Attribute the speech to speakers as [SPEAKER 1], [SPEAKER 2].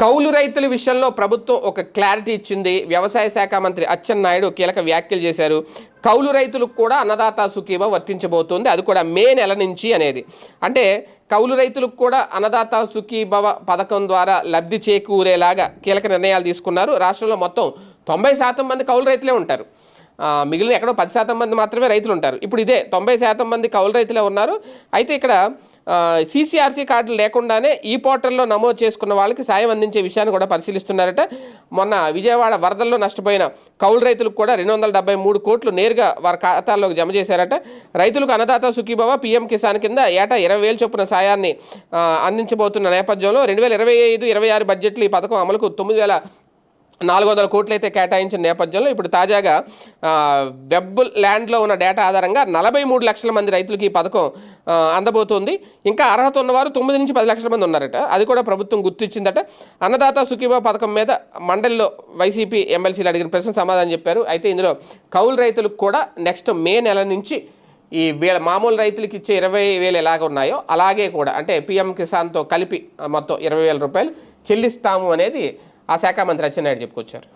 [SPEAKER 1] కౌలు రైతుల విషయంలో ప్రభుత్వం ఒక క్లారిటీ ఇచ్చింది. వ్యవసాయ శాఖ మంత్రి అచ్చెన్నాయుడు కీలక వ్యాఖ్యలు చేశారు. కౌలు రైతులకు కూడా అన్నదాత సుఖీభ వర్తించబోతోంది. అది కూడా మే నెల నుంచి అనేది. అంటే కౌలు రైతులకు కూడా అన్నదాత సుఖీభవ పథకం ద్వారా లబ్ధి చేకూరేలాగా కీలక నిర్ణయాలు తీసుకున్నారు. రాష్ట్రంలో మొత్తం తొంభై శాతం మంది కౌలు రైతులే ఉంటారు. మిగిలిన ఎక్కడో పది శాతం మంది మాత్రమే రైతులు ఉంటారు. ఇప్పుడు ఇదే తొంభై శాతం మంది కౌలు రైతులే ఉన్నారు. అయితే ఇక్కడ సీసీఆర్సీ కార్డులు లేకుండానే ఈ పోర్టల్లో నమోదు చేసుకున్న వాళ్ళకి సాయం అందించే విషయాన్ని కూడా పరిశీలిస్తున్నారట. మొన్న విజయవాడ వరదల్లో నష్టపోయిన కౌలు రైతులకు కూడా రెండు వందల డెబ్బై మూడు కోట్లు నేరుగా వారి ఖాతాల్లోకి జమ చేశారట. రైతులకు అన్నదాత సుఖీభవ పీఎం కిసాన్ కింద ఏటా ఇరవై వేలు చొప్పున సాయాన్ని అందించబోతున్న నేపథ్యంలో రెండు వేల ఇరవై ఐదు ఇరవై ఆరు బడ్జెట్లు ఈ పథకం అమలుకు తొమ్మిది వేల నాలుగు వందల కోట్లు అయితే కేటాయించిన నేపథ్యంలో ఇప్పుడు తాజాగా వెబ్ ల్యాండ్లో ఉన్న డేటా ఆధారంగా నలభై మూడు లక్షల మంది రైతులకు ఈ పథకం అందబోతోంది. ఇంకా అర్హత ఉన్నవారు తొమ్మిది నుంచి పది లక్షల మంది ఉన్నారట. అది కూడా ప్రభుత్వం గుర్తించిందట అన్నదాత సుఖీభా పథకం మీద మండలిలో వైసీపీ ఎమ్మెల్సీలు అడిగిన ప్రశ్న సమాధానం చెప్పారు. అయితే ఇందులో కౌలు రైతులకు కూడా నెక్స్ట్ మే నెల నుంచి ఈ వీళ్ళ మామూలు రైతులకి ఇచ్చే ఇరవై వేలు ఎలాగ ఉన్నాయో అలాగే కూడా అంటే పిఎం కిసాన్తో కలిపి మొత్తం ఇరవై వేల రూపాయలు చెల్లిస్తాము అనేది ఆ శాఖ మంత్రి అచ్చెన్నాయుడు చెప్పుకొచ్చారు.